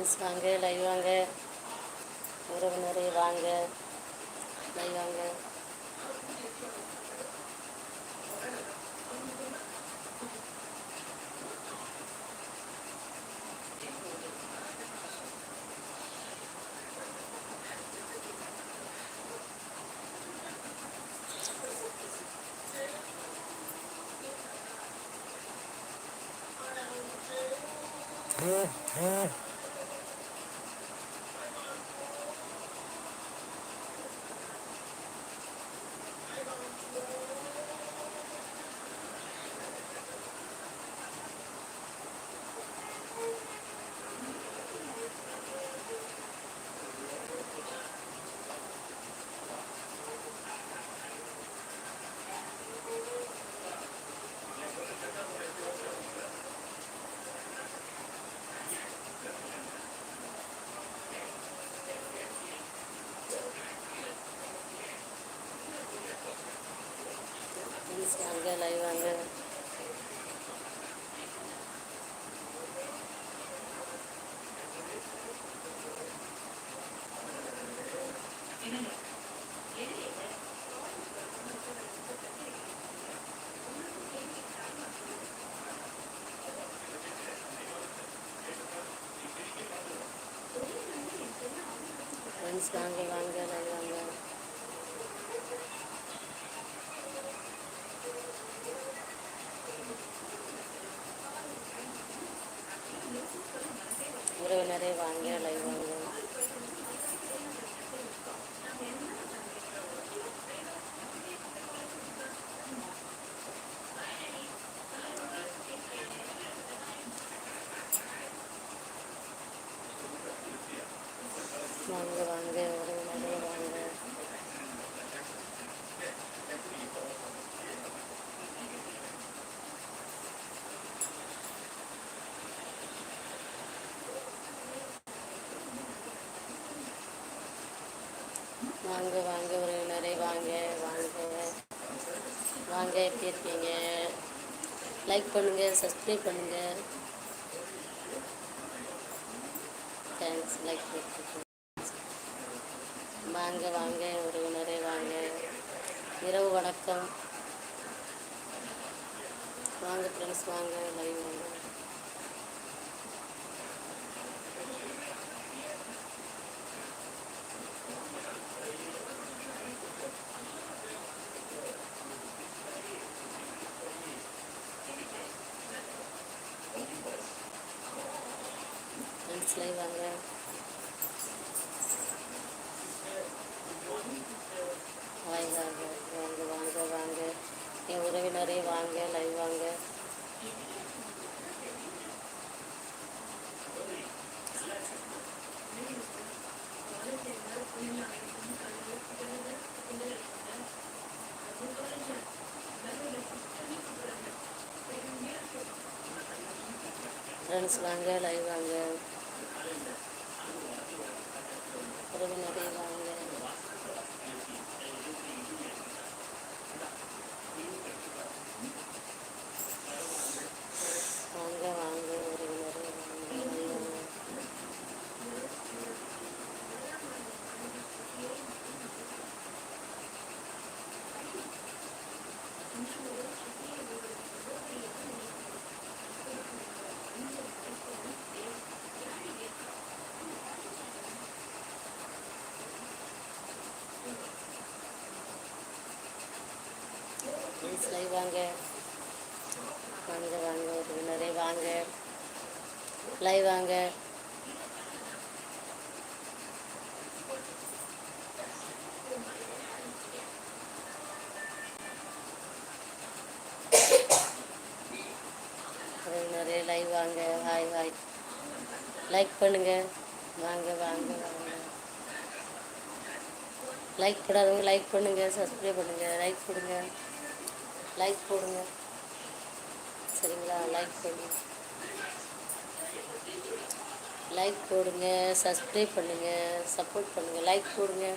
Friends வாங்க live வாங்க உறவினரே வாங்க லைவ் வாங்க Mm-hmm. இருக்கீங்க லைக் பண்ணுங்க சப்ஸ்கிரைப் பண்ணுங்க. தேங்க்ஸ் லைக் பண்ணிட்டு வாங்க வாங்க உறவினரே வாங்க. இரவு வணக்கம். வாங்க ஃப்ரெண்ட்ஸ் வாங்க லைவ் வாங்க ஃப்ரெண்ட்ஸ் லைவ் வாங்க வாங்க வாங்க வாங்க வாங்க வாங்க என் உறவினரே வாங்க லைவ் வாங்க ஃப்ரெண்ட்ஸ் வாங்க லைவ் வாங்க உறவினரே வாங்க வாங்க வாங்க உறவினரே வாங்க லைவ் வாங்க ப்ளீஸ் லைவ் வாங்க. வாங்க வாங்க உறவினரே வாங்க. லைவ் வாங்க. உறவினரே லைவ் வாங்க. Hi hi. லைக் பண்ணுங்க. வாங்க வாங்க வாங்க. லைக் போடாதவங்க லைக் பண்ணுங்க சப்ஸ்கிரைப் பண்ணுங்க லைக் கொடுங்க லைக் போடுங்க. சரிங்களா? லைக் போடுங்க. லைக் போடுங்க. சப்ஸ்கிரைப் பண்ணுங்க. சப்போர்ட் பண்ணுங்க. லைக் போடுங்க.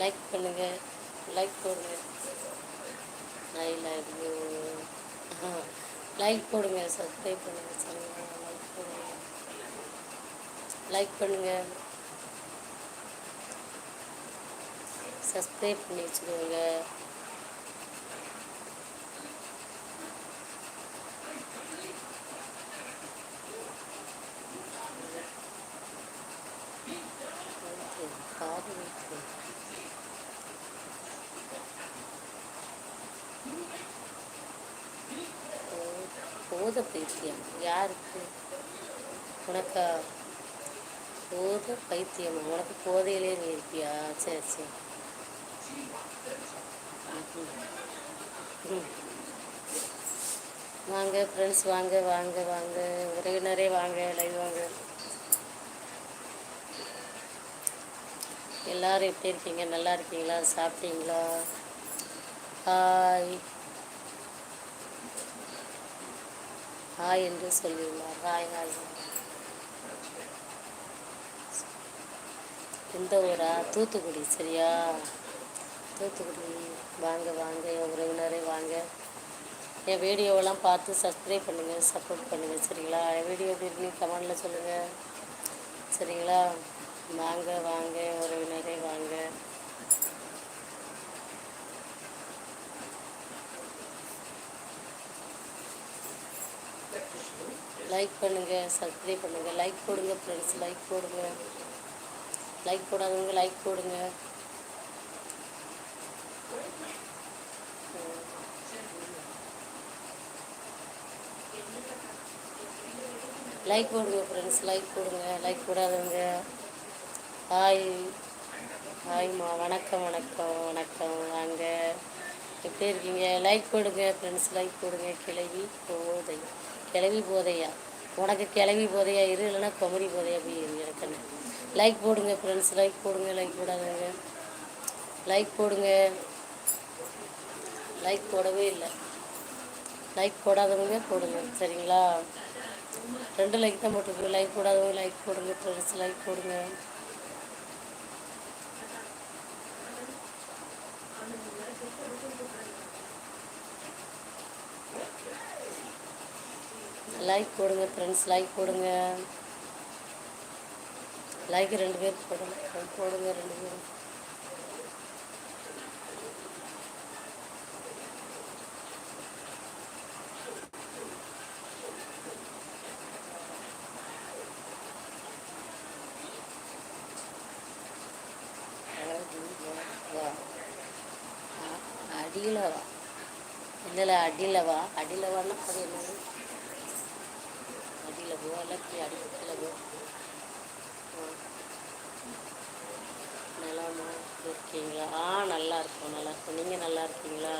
லைக் பண்ணுங்க. லைக் போடுங்க. ஐ லவ் யூ லைக் போடுங்க. சப்ஸ்கிரைப் பண்ணுங்க. சரிங்களா? லைக் போடுங்க. லைக் பண்ணுங்க. சப்ஸ்கிரைப் பண்ணி வச்சுக்கோங்க. போத பைத்தியம். யாருக்கு? உனக்கா? போத பைத்தியம். உனக்கு போதையிலே நீ இருப்பியா? சரி சரி. வாங்க ஃப்ரெண்ட்ஸ் வாங்க வாங்க வாங்க. உறவினரே வாங்க லைவ் வாங்க. எல்லாரும் எப்படி இருக்கீங்க? நல்லா இருக்கீங்களா? சாப்பிட்டீங்களா? ஹாய் ஹாய் என்று சொல்லுவீங்களா ஹாய் ஹாய் எந்த ஊரா? தூத்துக்குடி சரியா? தூத்துக்குடி வாங்க வாங்க என் உறவினரே வாங்க. என் வீடியோவெல்லாம் பார்த்து சப்ஸ்கிரைப் பண்ணுங்கள் சப்போர்ட் பண்ணுங்கள் சரிங்களா? என் வீடியோ எப்படி இருக்குன்னு கமெண்டில் சொல்லுங்கள் சரிங்களா? வாங்க வாங்க என் உறவினரே வாங்க. லைக் பண்ணுங்கள் சப்ஸ்கிரைப் பண்ணுங்கள் லைக் போடுங்க ஃப்ரெண்ட்ஸ் லைக் போடுங்க. லைக் போடாதவங்க லைக் போடுங்க. லைக் போடுங்க ஃப்ரெண்ட்ஸ் லைக் போடுங்க. லைக் போடாதவங்க. ஹாய் ஹாய்மா வணக்கம் வணக்கம் வணக்கம். வாங்க. எப்படி இருக்கீங்க? லைக் போடுங்க ஃப்ரெண்ட்ஸ் லைக் போடுங்க. கிளவி போதை. கிளவி போதையா? உனக்கு கிளவி போதையா? இரு. இல்லைன்னா கொமடி போதையா? போய் இரு. எனக்கு லைக் போடுங்க ஃப்ரெண்ட்ஸ் லைக் போடுங்க. லைக் போடாதவங்க. லைக் போடுங்க. லைக் போடவே இல்லை. லைக் போடாதவங்க போடுங்க. சரிங்களா? ரெண்டு லைக் தான் போட்டிருக்கு. லைக் போடாதவங்க லைக் போடுங்க. ஃப்ரெண்ட்ஸ் லைக் போடுங்க. லைக் போடுங்க. ஃப்ரெண்ட்ஸ் லைக் போடுங்க. லைக் ரெண்டு பேர் போடுங்க. போடுங்க ரெண்டு பேரும் வா அடியில் வா இல்லை இல்லை அடியில் வா அடியில் வான்னா அது என்னது? அடியில் போ போ. நலமா இருக்கீங்களா? ஆ நல்லா இருக்கும் நல்லா இருக்கும். நீங்கள் நல்லா இருக்கீங்களா?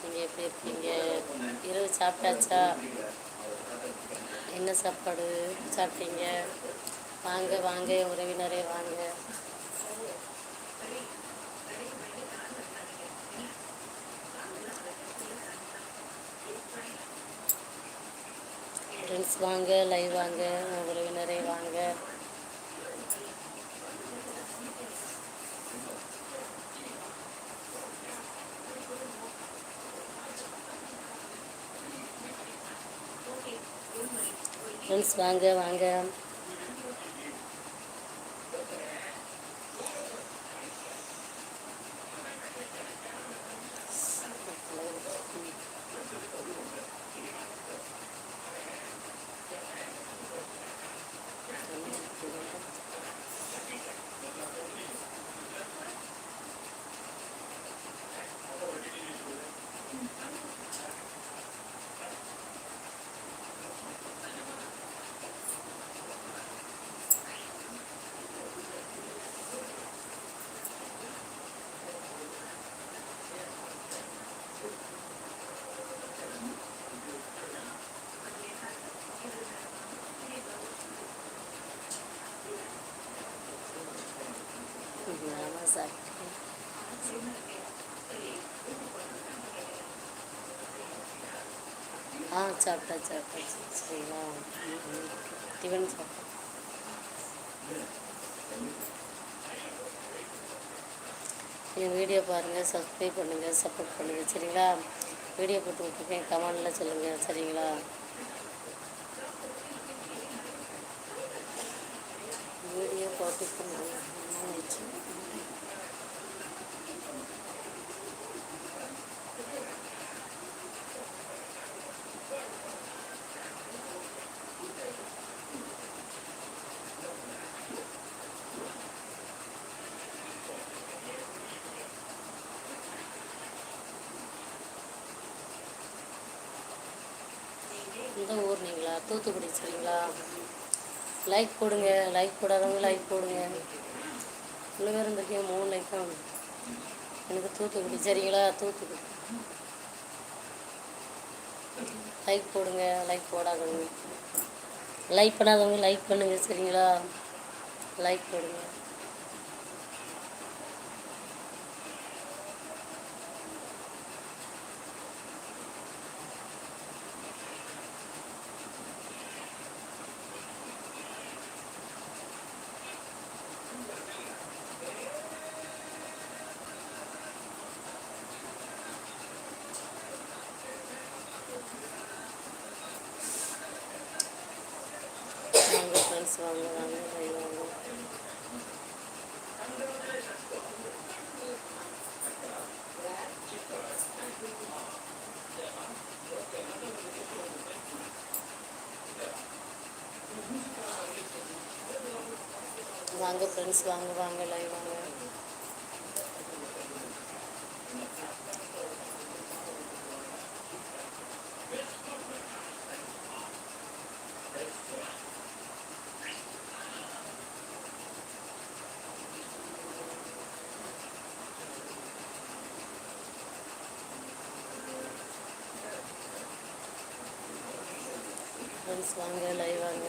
நீங்கள் எப்படி இருக்கீங்க? இரவு சாப்பிட்டாச்சா? என்ன சாப்பாடு சாப்பிட்டீங்க? வாங்க வாங்க உறவினரே வாங்க. ஃப்ரெண்ட்ஸ் வாங்க லைவ் வாங்க உறவினரை வாங்க. ஃப்ரெண்ட்ஸ் வாங்க வாங்க ஆமாம் சாப்பிட்டேன் சாப்பிட்டா சாப்பிட்டாச்சு சரிங்களா டிஃபன் சாப்பிட்டேன் என் வீடியோ பாருங்கள் சப்ஸ்கிரைப் பண்ணுங்கள் சப்போர்ட் பண்ணுங்கள் சரிங்களா? வீடியோ போட்டு விட்ருக்கேன் கமெண்டில் சொல்லுங்கள் சரிங்களா? வீடியோ போட்டு பண்ணுங்கள் ஊர் நீங்களா தூத்துக்குடி சரிங்களா? லைக் போடுங்க லைக் போடாதவங்க லைக் போடுங்க. இவ்வளோ பேர் இருந்திருக்கீங்க மூணு லைக் தான் எனக்கு தூத்துக்குடி சரிங்களா? தூத்துக்குடி. லைக் போடுங்க லைக் போடாதவங்க. லைக் பண்ணாதவங்க லைக் பண்ணுங்க சரிங்களா? லைக் போடுங்க. வாங்க ஃப்ரெண்ட்ஸ் வாங்க வாங்க live வாங்க வாங்க ஃப்ரெண்ட்ஸ் வாங்க வாங்க லைவ் வாங்க ஃப்ரெண்ட்ஸ் வாங்க லைவ் வாங்க.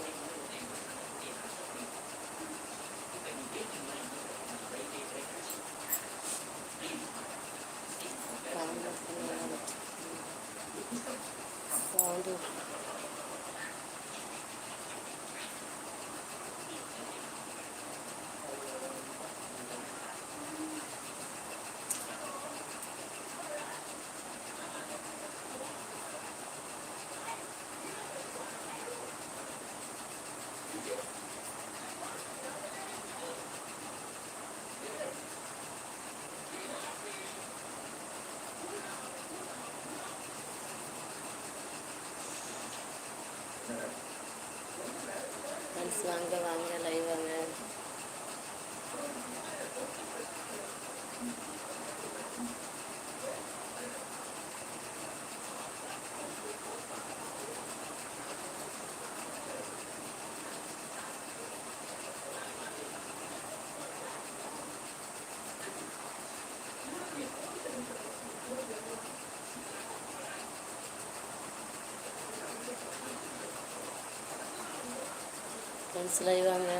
ஃப்ரெண்ட்ஸ் வாங்க வாங்க லைவ் வாங்க ஃப்ரெண்ட்ஸ் லைவ் வாங்க